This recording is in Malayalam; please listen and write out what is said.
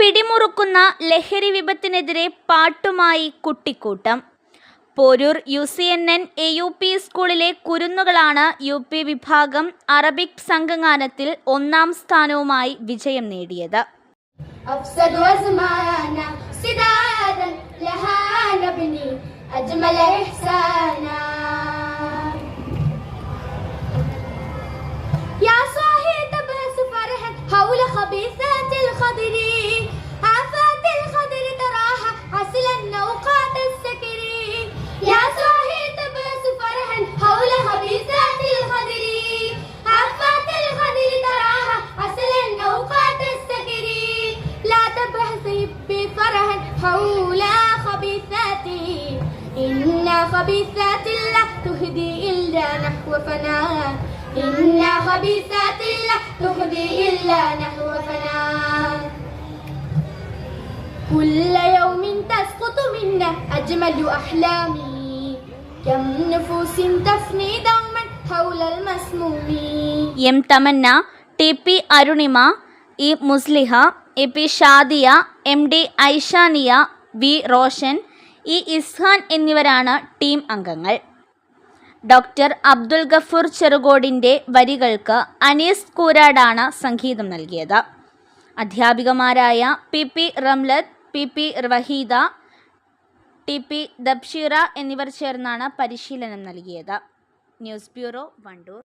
പിടിമുറുക്കുന്ന ലഹരി വിപത്തിനെതിരെ പാട്ടുമായി കുട്ടിക്കൂട്ടം Porur U C N N A U P സ്കൂളിലെ കുരുന്നുകളാണ് യു പി വിഭാഗം അറബിക് സംഘഗാനത്തിൽ ഒന്നാം സ്ഥാനവുമായി വിജയം നേടിയത് أفسد وزمانا سدادا لها نبني أجمل إحسانا يا صاحي تبهس فرحا حول خبيثات حول خبيثاته إن خبيثات الله تهدي إلا نحو فناء إن خبيثات الله تهدي إلا نحو فناء كل يوم تسقط منا أجمل أحلامي كم نفوس تفني دوما حول المسموم M Thamanna T P Arunima E Musliha A P Shadiya M D Aishaniya V Roshan E Ishan എന്നിവരാണ് ടീം അംഗങ്ങൾ. ഡോക്ടർ അബ്ദുൽ ഗഫൂർ ചെറുകോടിന്റെ വരികൾക്ക് അനീസ് കൂരാടാണ് സംഗീതം നൽകിയത്. അധ്യാപികമാരായ P P Ramlath P P Waheeda T P Dabsheera എന്നിവർ ചേർന്നാണ് പരിശീലനം നൽകിയത്. News bureau Wandoor.